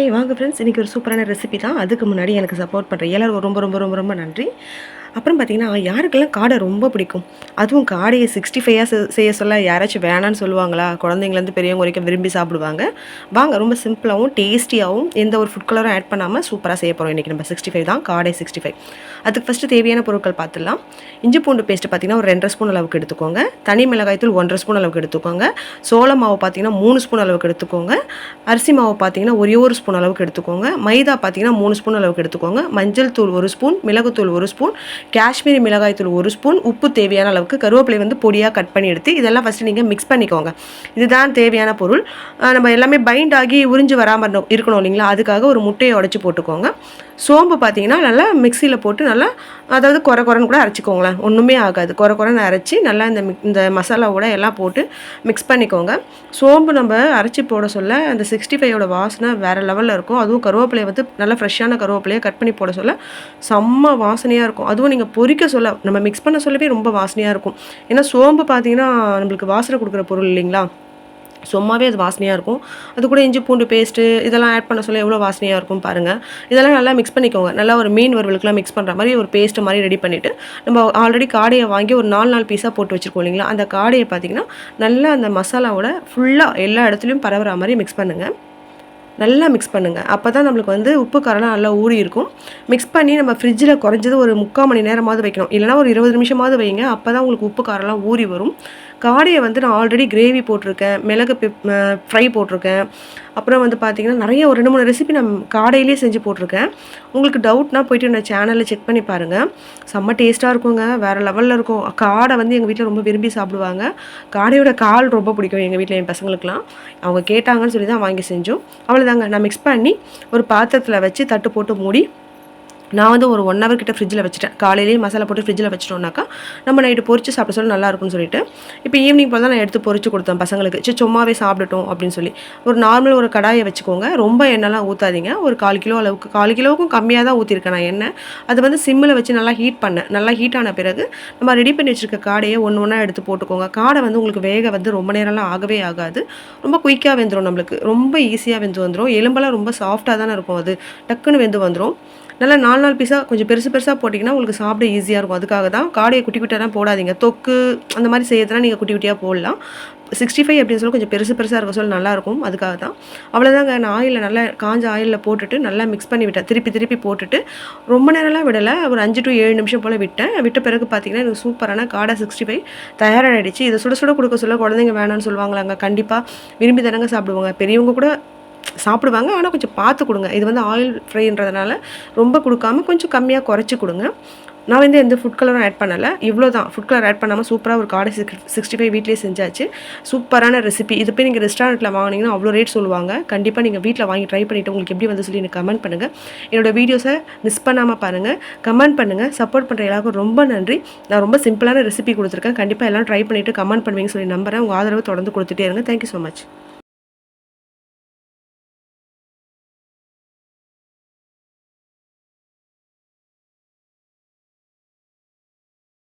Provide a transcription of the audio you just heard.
Hi வாங்க friends இன்றைக்கி ஒரு சூப்பரான ரெசிபி தான். அதுக்கு முன்னாடி எனக்கு சப்போர்ட் பண்ணுற எல்லாரும் ரொம்ப ரொம்ப ரொம்ப ரொம்ப நன்றி. அப்புறம் பார்த்தீங்கன்னா யாருக்கெல்லாம் காடை ரொம்ப பிடிக்கும்? அதுவும் காடையை சிக்ஸ்டி ஃபைவாக செய்ய சொல்ல யாராச்சும் வேணான்னு சொல்லுவாங்களா? குழந்தைங்கலேருந்து பெரியவங்க வரைக்கும் விரும்பி சாப்பிடுவாங்க. வாங்க ரொம்ப சிம்பிளாகவும் டேஸ்டியாகவும் எந்த ஒரு ஃபுட் கலரும் ஆட் பண்ணாமல் சூப்பராக செய்ய போகிறோம் இன்றைக்கி நம்ம சிக்ஸ்டி ஃபைவ் தான் காடை சிக்ஸ்டி ஃபைவ் அதுக்கு ஃபஸ்ட்டு தேவையான பொருட்கள் பார்த்துடலாம் இஞ்சி பூண்டு பேஸ்ட்டு பார்த்தீங்கன்னா ஒரு ரெண்டரை ஸ்பூன் அளவுக்கு எடுத்துக்கோங்க. தனி மிளகாய்த்தூள் ஒன்றரை ஸ்பூன் அளவுக்கு எடுத்துக்கோங்க. சோள மாவு பார்த்தீங்கன்னா மூணு ஸ்பூன் அளவுக்கு எடுத்துக்கோங்க. அரிசி மாவு பார்த்தீங்கன்னா ஒரே ஒரு ஸ்பூன் அளவுக்கு எடுத்துக்கோங்க. மைதா பார்த்தீங்கன்னா மூணு ஸ்பூன் அளவுக்கு எடுத்துக்கோங்க. மஞ்சள் தூள் ஒரு ஸ்பூன் மிளகுத்தூள் ஒரு ஸ்பூன் காஷ்மீரி மிளகாய் தூள் ஒரு ஸ்பூன் உப்பு தேவையான அளவுக்கு கருவேப்பிலை வந்து பொடியாக கட் பண்ணி எடுத்து இதெல்லாம் ஃபஸ்ட்டு நீங்கள் மிக்ஸ் பண்ணிக்கோங்க. இதுதான் தேவையான பொருள். நம்ம எல்லாமே பைண்ட் ஆகி உறிஞ்சு வராமல் இருக்கணும் இல்லைங்களா? அதுக்காக ஒரு முட்டையை உடச்சி போட்டுக்கோங்க. சோம்பு பார்த்தீங்கன்னா நல்லா மிக்சியில் போட்டு நல்லா அதாவது குறை குறைன்னு கூட அரைச்சிக்கோங்களேன். ஒன்றுமே ஆகாது. குறை குறைன்னு அரைச்சி நல்லா இந்த மிக் இந்த மசாலாவோட எல்லாம் போட்டு மிக்ஸ் பண்ணிக்கோங்க. சோம்பு நம்ம அரைச்சி போட சொல்ல அந்த சிக்ஸ்டி ஃபைவோட வாசனை வேறு லெவலில் இருக்கும். அதுவும் கருவேப்பிலையை வந்து நல்லா ஃப்ரெஷ்ஷான கருவேப்பிலையை கட் பண்ணி போட சொல்ல செம்ம வாசனையாக இருக்கும். அதுவும் நீங்கள் பொறிக்க சொல்ல நம்ம மிக்ஸ் பண்ண சொல்லவே ரொம்ப வாசனையாக இருக்கும். ஏன்னா சோம்பு பார்த்தீங்கன்னா நம்மளுக்கு வாசனை கொடுக்குற பொருள் இல்லைங்களா? சும்மாவே அது வாசனையாக இருக்கும். அது கூட இஞ்சி பூண்டு பேஸ்ட்டு இதெல்லாம் ஆட் பண்ண சொல்ல எவ்வளோ வாசனையாக இருக்கும் பாருங்கள் இதெல்லாம் நல்லா மிக்ஸ் பண்ணிக்கோங்க. நல்லா ஒரு மீன் வறுவலுக்குலாம் மிக்ஸ் பண்ணுற மாதிரி ஒரு பேஸ்ட்டு மாதிரி ரெடி பண்ணிவிட்டு நம்ம ஆல்ரெடி காடையை வாங்கி ஒரு நாலு நாலு பீஸாக போட்டு வச்சுருக்கோம் இல்லைங்களா? அந்த காடையை பார்த்தீங்கன்னா நல்லா அந்த மசாலாவோட ஃபுல்லாக எல்லா இடத்துலையும் பரவுற மாதிரி மிக்ஸ் பண்ணுங்கள் நல்லா மிக்ஸ் பண்ணுங்கள் அப்போ தான் நம்மளுக்கு வந்து உப்பு காரெல்லாம் நல்லா ஊறி இருக்கும். மிக்ஸ் பண்ணி நம்ம ஃப்ரிட்ஜில் குறைஞ்சது ஒரு முக்கால் மணி நேரமாவது வைக்கணும். இல்லைனா ஒரு இருபது நிமிஷமாவது வைங்க. அப்போ தான் உங்களுக்கு உப்பு காரெல்லாம் ஊறி வரும். காடையை வந்து நான் ஆல்ரெடி கிரேவி போட்டிருக்கேன் மிளகு பிப் ஃப்ரை போட்டிருக்கேன். அப்புறம் வந்து பார்த்திங்கன்னா நிறைய ஒரு ரெண்டு மூணு ரெசிபி நான் காடையிலே செஞ்சு போட்டிருக்கேன். உங்களுக்கு டவுட்னா போயிட்டு நான் சேனலில் செக் பண்ணி பாருங்கள் செம்ம டேஸ்ட்டாக இருக்குங்க. வேறு லெவலில் இருக்கும். காடை வந்து எங்கள் வீட்டில் ரொம்ப விரும்பி சாப்பிடுவாங்க. காடையோட கால் ரொம்ப பிடிக்கும் எங்கள் வீட்டில் என் பசங்களுக்குலாம் அவங்க கேட்டாங்கன்னு சொல்லி தான் வாங்கி செஞ்சோம். அவ்வளோதாங்க நான் மிக்ஸ் பண்ணி ஒரு பாத்திரத்தில் வச்சு தட்டு போட்டு மூடி நான் வந்து ஒரு ஒன் ஹவர் கிட்ட ஃப்ரிட்ஜில் வச்சுட்டேன். காலையிலேயே மசாலா போட்டு ஃப்ரிட்ஜில் வச்சிட்டோம்னாக்கா நம்ம நைட்டு பொறிச்சு சாப்பிட சொல்லி நல்லா இருக்கும்னு சொல்லிட்டு இப்போ ஈவினிங் போல் தான் நான் எடுத்து பொறிச்சு கொடுத்தேன் பசங்களுக்கு. சரி சும்மாவே சாப்பிடட்டும் அப்படின்னு சொல்லி. ஒரு நார்மல் ஒரு கடாயை வச்சுக்கோங்க. ரொம்ப எண்ணெய்லாம் ஊற்றாதீங்க ஒரு கால் கிலோ அளவுக்கு கால் கிலோவுக்கும் கம்மியாக தான் ஊற்றிருக்கேன் நான் எண்ணெய். அது வந்து சிம்மில் வச்சு நல்லா ஹீட் பண்ணேன். நல்லா ஹீட் ஆன பிறகு நம்ம ரெடி பண்ணி வச்சுருக்க காடையை ஒன்று ஒன்றா எடுத்து போட்டுக்கோங்க. காடை வந்து உங்களுக்கு வேக வந்து ரொம்ப நேரம்லாம் ஆகவே ஆகாது. ரொம்ப குயிக்காக வெந்துடும் நம்மளுக்கு. ரொம்ப ஈஸியாக வெந்து வந்துடும் எலும்பெல்லாம் ரொம்ப சாஃப்டாக தானே இருக்கும் அது. டக்குன்னு வெந்து வந்துடும் நல்லா நாலு நாலு பீஸாக கொஞ்சம் பெருசு பெருசாக போட்டிங்கன்னா உங்களுக்கு சாப்பிட ஈஸியாக இருக்கும். அதுக்காக தான் காடையை குட்டி குட்டியாக போடாதீங்க. தொக்கு அந்த மாதிரி செய்யறதுனா நீங்கள் குட்டி குட்டியாக போடலாம். சிக்ஸ்டி ஃபைவ் அப்படின்னு சொல்லி கொஞ்சம் பெருசு பெருசாக இருக்க சொல்ல நல்லாயிருக்கும் அதுக்காக தான். அவ்வளோதாங்க நான் ஆயிலில் நல்லா காஞ்ச ஆயிலில் போட்டுட்டு நல்லா மிக்ஸ் பண்ணி விட்டேன். திருப்பி திருப்பி போட்டுட்டு ரொம்ப நேரம்லாம் விடலை. ஒரு அஞ்சு டு ஏழு நிமிஷம் போல் விட்டேன். விட்ட பிறகு பார்த்தீங்கன்னா எனக்கு சூப்பரான காடை சிக்ஸ்டி ஃபைவ் தயாராகிடுச்சு இதை சுட சுட கொடுக்க சொல்ல குழந்தைங்க வேணாம்னு சொல்லுவாங்களாங்க. கண்டிப்பாக விரும்பி தானங்க சாப்பிடுவாங்க. பெரியவங்க கூட சாப்பிடுவாங்க ஆனால் கொஞ்சம் பார்த்து கொடுங்க. இது வந்து ஆயில் ஃப்ரைன்றதுனால ரொம்ப கொடுக்காம கொஞ்சம் கம்மியாக குறைச்சி கொடுங்க. நான் வந்து எந்த ஃபுட் கலரும் ஆட் பண்ணலை. இவ்வளோ தான் ஃபுட் கலர் ஆட் பண்ணாமல் சூப்பராக ஒரு காடை சிக்ஸ் சிக்ஸ்டி ஃபைவ் வீட்லேயே செஞ்சாச்சு. சூப்பரான ரெசிபி இது போய் நீங்கள் ரெஸ்டாரண்ட்டில் வாங்கினீங்கன்னா அவ்வளோ ரேட் சொல்லுவாங்க. கண்டிப்பாக நீங்கள் வீட்டில் வாங்கி ட்ரை பண்ணிவிட்டு உங்களுக்கு எப்படி வந்து சொல்லி எனக்கு கமெண்ட் பண்ணுங்கள் என்னோடய வீடியோஸை மிஸ் பண்ணாமல் பாருங்கள் கமெண்ட் பண்ணுங்கள் சப்போர்ட் பண்ணுற எல்லாருக்கும் ரொம்ப நன்றி. நான் ரொம்ப சிம்பிளான ரெசிபி கொடுத்துருக்கேன். கண்டிப்பாக எல்லாம் ட்ரை பண்ணிவிட்டு கமெண்ட் பண்ணுவீங்கன்னு சொல்லி நம்புகிறேன் உங்கள் ஆதரவு தொடர்ந்து கொடுத்துட்டே இருங்க. Thank you so much